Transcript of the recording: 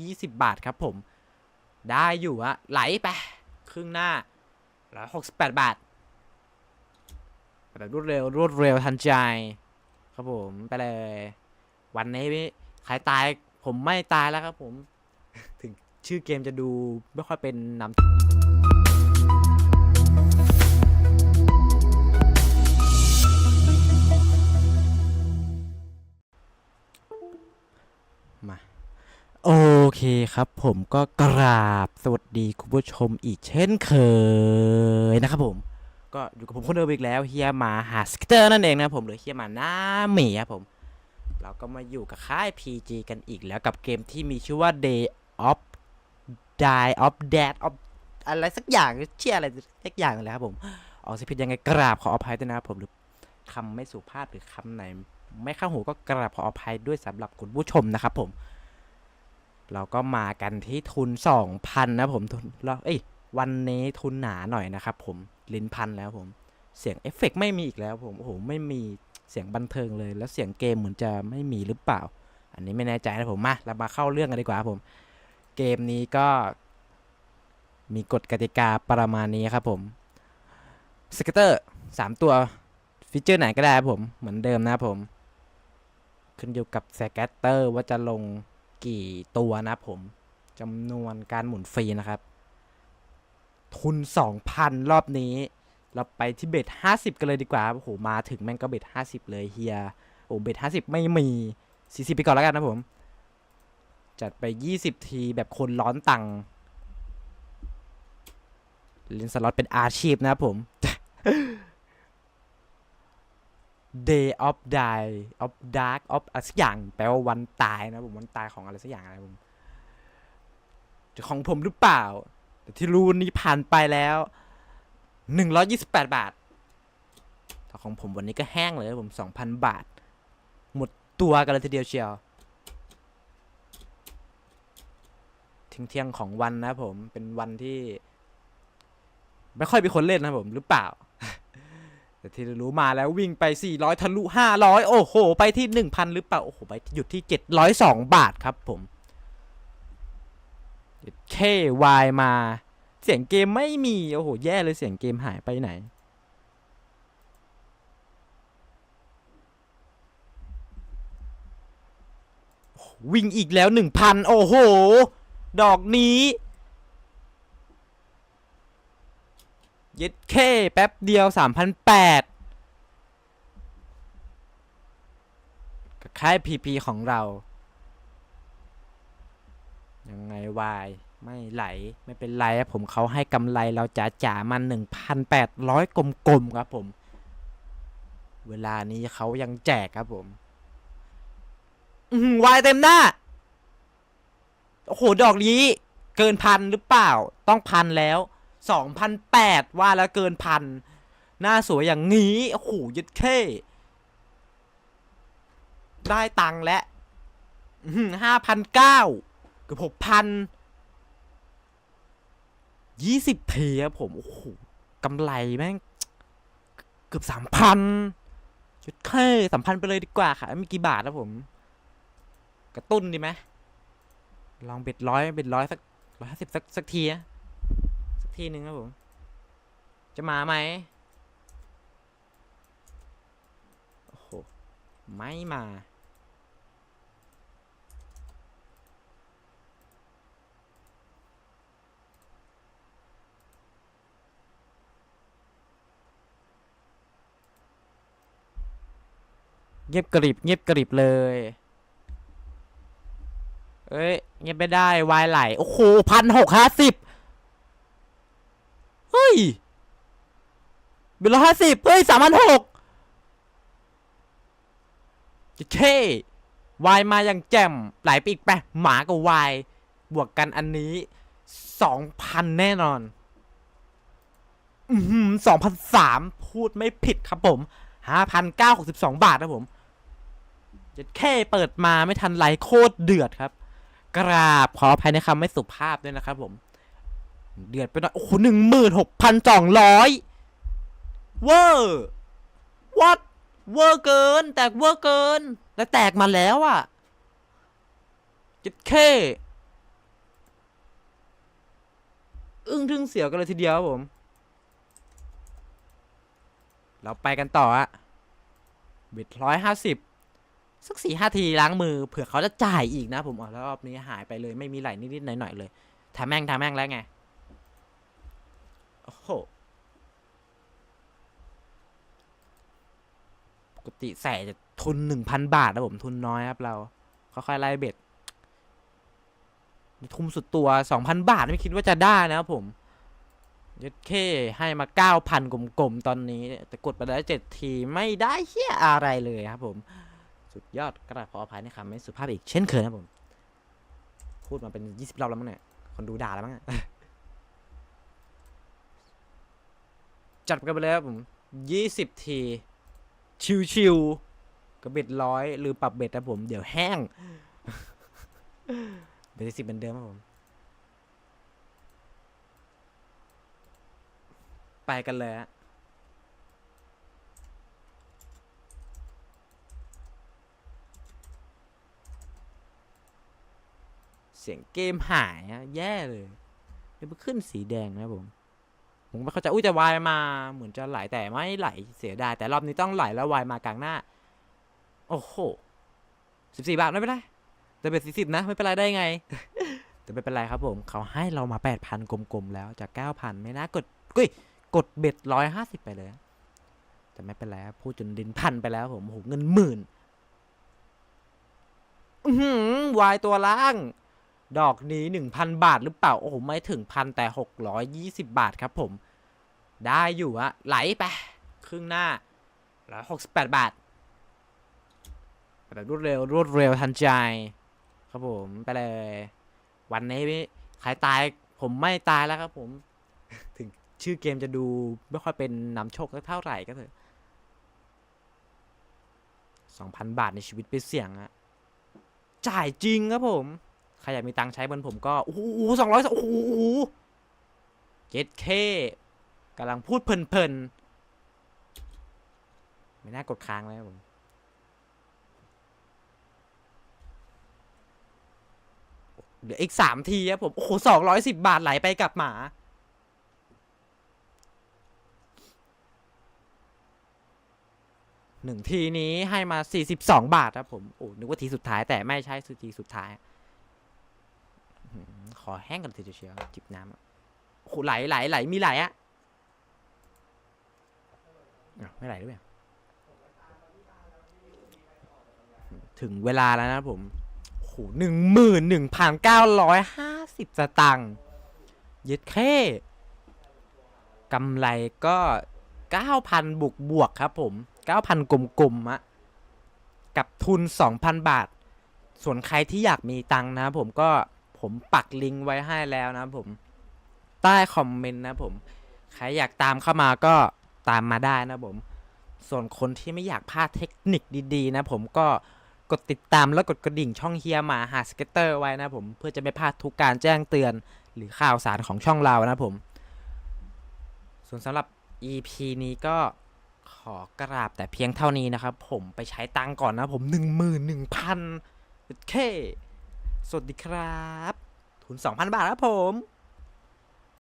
ยี่สิบบาทครับผม ได้อยู่อะไหลไป ครึ่งหน้าร้อยหกสิบแปดบาท แบบรวดเร็ว รวดเร็วทันใจ ครับผมไปเลย วันนี้ใครตายผมไม่ตายแล้วครับผม ถึงชื่อเกมจะดูไม่ค่อยเป็นนำ เคครับผมก็กราบสวัสดีคุณผู้ชมอีกเช่นเคยนะครับผม ก็อยู่กับผมคนเดิมอีกแล้วเฮียหมาหาสเกตเตอร์นั่นเองนะผมหรือเฮียหมาหน้าหมีครับผม เราก็มาอยู่กับค่าย PG กันอีกแล้วกับเกมที่มีชื่อว่า Day of Die of Dead of อะไรสักอย่างเชื่ออะไรสักอย่างเลยครับผมออกเสียงผิดยังไงกราบขออภัยด้วยนะครับผมหรือคำไม่สุภาพหรือคำไหน ไม่เข้าหูก็กราบขออภัยด้วยสำหรับคุณผู้ชมนะครับผม เราก็มากันที่ทุน 2,000 นะผมทุนเราเอ้ยวันนี้ทุนหนาหน่อยนะครับผมลิ้นพันแล้วผมเสียงเอฟเฟกต์ไม่มีอีกแล้วผมโอ้โหไม่มีเสียงบันเทิงเลย แล้วเสียงเกมเหมือนจะไม่มีหรือเปล่า อันนี้ไม่แน่ใจนะผมมาเรามาเข้าเรื่องกันดีกว่าผม เกมนี้ก็มีกฎกติกาประมาณนี้ครับผมสเกตเตอร์สามตัวฟีเจอร์ไหนก็ได้ผมเหมือนเดิมนะผม ขึ้นอยู่กับสเกตเตอร์ว่าจะลง กี่ตัวนะผมจำนวนการหมุนฟรีนะครับ ทุน 2,000 รอบนี้ เราไปที่เบ็ด50 กันเลยดีกว่าโอ้โหมาถึงแม่งก็เบ็ด50 เลยเฮียโอ้เบ็ด50 ไม่มี 40 ไปก่อนแล้วกันนะผม จัดไป 20 ทีแบบคนร้อนตังเล่นสล็อตเป็นอาชีพนะครับผม Day of Die of Dark of อะไรสักอย่างแปลว่าวันตายนะผมวันตายของอะไรสักอย่างอะไรผมของผมหรือเปล่า แต่ที่รู้วันนี้ผ่านไปแล้ว128บาทถ้าของผมวันนี้ก็แห้งเลยครับผม2,000บาท หมดตัวกันเลยทีเดียวเชียวทิ้งเที่ยงของวันนะผมเป็นวันที่ ไม่ค่อยมีคนเล่นนะผมหรือเปล่า แต่ที่รู้มาแล้ววิ่งไป 400 ทะลุ 500 โอ้โห ไปที่ 1,000 หรือเปล่า โอ้โห ไปหยุดที่ 702 บาทครับผมเควายมา เสียงเกมไม่มี โอ้โห แย่เลยเสียงเกมหายไปไหน วิ่งอีกแล้ว 1,000 โอ้โห ดอกนี้ เย็ดเคแป๊บเดียว3,008กับค่ายพีพีของเรา ยังไงวาย ไม่ไหล ไม่เป็นไรครับผมเขาให้กำไรเราจ๋าจ๋ามัน1,800กลมๆครับผม เวลานี้เขายังแจกครับผม อืวายเต็มหน้า โอ้โห ดอกนี้ เกินพันหรือเปล่า ต้องพันแล้ว สองพันแปดว่าแล้วเกินพันหน้าสวยอย่างนี้โอ้โหยึดเข้ได้ตังค์แล้วห้าพันเก้าเกือบหกพันยี่สิบเทีครับผมโอ้โหกำไรแม่ง เกือบสามพันยึดเข้สามพันไปเลยดีกว่าค่ะม่กี่บาทแล้วผม กระตุ้นดีไหมลองเบ็ดร้อยเบ็ดร้อยสักร้อยห้าสิบสักสักทีนะ ที่หนึ่งครับผม จะมาไหมโอ้โหไม่มาเงียบกริบเงียบกริบเลย เอ้ยเงียบไม่ได้วายไหล โอ้โหพันหกห้าสิบ เฮ้ยเบลห้าสิบเฮ้ยสามพันหกเท่วายมาอย่างแจ่มไหลไปอีกไปหมากับวายบวกกันอันนี้สองพันแน่นอน อืมสองพันสามพูดไม่ผิดครับผมห้าพันเก้าหกสิบสองบาทนะผมจะแค่เปิดมาไม่ทันไหลโคตรเดือดครับ กราบขออภัยในคำไม่สุภาพด้วยนะครับผม เดือดไปหน่อย โอ้โหหนึ่งหมื่นหกพันสองร้อยเวอร์ what เวอร์เกิน แตกเวอร์เกิน แล้วแตกมาแล้วอะ่ะจิตเคอึ้งทึ่งเสียวกันเลยทีเดียวผม เราไปกันต่ออะบ็ดร้อยห้าสิบสักสี่ห้าทีล้างมือเผื่อเขาจะจ่ายอีกนะผมอ๋อแล้วรอบนี้หายไปเลยไม่มีไหลนิดๆหน่อยๆเลยทำแม่งทำแม่งแล้วไง หปกติใส่จะทุนหนึ่งพันบาทนะผมทุนน้อยครับเราค่อยๆไล่เบ็ด ทุ่มสุดตัวสองพันบาทไม่คิดว่าจะได้นะครับผมยัดเคให้มาเก้าพันกลมๆ ตอนนี้ แต่กดไปแล้วเจ็ดทีไม่ได้เฮียอะไรเลยครับผม สุดยอดกระขออภัยในคำไม่สุภาพอีกเช่นเคยนะผม พูดมาเป็นยี่สิบรอบแล้วมั้งเนี่ย คนดูด่าแล้วมั้งอะ จัดกันไปเลยครับผมยี่สิบที ชิวๆกระเบ็ดร้อยหรือปรับเบ็ดนะผม เดี๋ยวแห้ง เบ็ดสิบเหมือนเดิมครับผม ไปกันเลยฮะเสียงเกมหายอะแย่เลย เดี๋ยวมันขึ้นสีแดงนะครับผม ผมไม่เข้าใจอุ้ยแต่วายมา เหมือนจะไหลแต่ไม่ไหลเสียดายแต่รอบนี้ต้องไหลแล้ววายมากลางหน้า โอ้โหสิบสี่บาทไม่เป็นไรแต่เป็นสี่สิบนะ ไม่เป็นไรได้ไง แต่ไม่เป็นไรครับผม เขาให้เรามาแปดพันกลมๆแล้วจากเก้าพันไม่น่ากดกุ้ยกดเบ็ดร้อยห้าสิบไปเลยแต่ไม่เป็นไรพูดจนดินพันไปแล้วผมโอ้โหเงินหมื่นหือวายตัวล่าง ดอกนี้หนึ่งพันบาทหรือเปล่า โอ้โห ไม่ถึงพันแต่หกร้อยยี่สิบาทครับผม ได้อยู่อะไหลไป ครึ่งหน้าร้อยหกสิบแปดบาท แบบรวดเร็ว รวดเร็วทันใจ ครับผม ไปเลย วันนี้ใครตาย ผมไม่ตายแล้วครับผม ถึงชื่อเกมจะดู ไม่ค่อยเป็นนำโชคเท่าไหร่ก็เถอะสองพันบาทในชีวิตไปเสี่ยงอะจ่ายจริงครับผม ใครอยากมีตังค์ใช้บนผมก็ โอ้โหสองร้อยโอ้โหเจ็ดเคกำลังพูดเพลินๆ ไม่น่ากดค้างเลยผมเดี๋ยวอีกสามทีครับผม โอ้โหสองร้อยสิบบาทไหลไปกับหมา หนึ่งทีนี้ให้มาสี่สิบสองบาทครับผม โอ้นึกว่าทีสุดท้ายแต่ไม่ใช่สุดทีสุดท้าย ขอแห้งกันทีเดียวเชียวจิบน้ำโอ้โหไหลไหลไหลมีไหลอะไม่ไหลด้วยอะถึงเวลาแล้วนะผมโอ้โหหนึ่งหมื่นหนึ่งพันเก้าร้อยห้าสิบสตังค์ยึดแค่กำไรก็เก้าพันบวกบวกครับผมเก้าพันกลมๆอะกับทุนสองพันบาท ส่วนใครที่อยากมีตังค์นะผมก็ ผมปักลิงก์ไว้ให้แล้วนะผม ใต้คอมเมนต์นะผม ใครอยากตามเข้ามาก็ตามมาได้นะผม ส่วนคนที่ไม่อยากพลาดเทคนิคดีๆ นะผมก็กดติดตามแล้วกดกระดิ่งช่องเฮียหมาหาสเก็ตเตอร์ไว้นะผมเพื่อจะไม่พลาดทุกการแจ้งเตือนหรือข่าวสารของช่องเรานะผม ส่วนสำหรับ EP นี้ก็ขอกราบแต่เพียงเท่านี้นะครับ ผมไปใช้ตังก่อนนะผมหนึ่งหมื่นหนึ่งพันเค สวัสดีครับ ทุน 2,000 บาทครับผม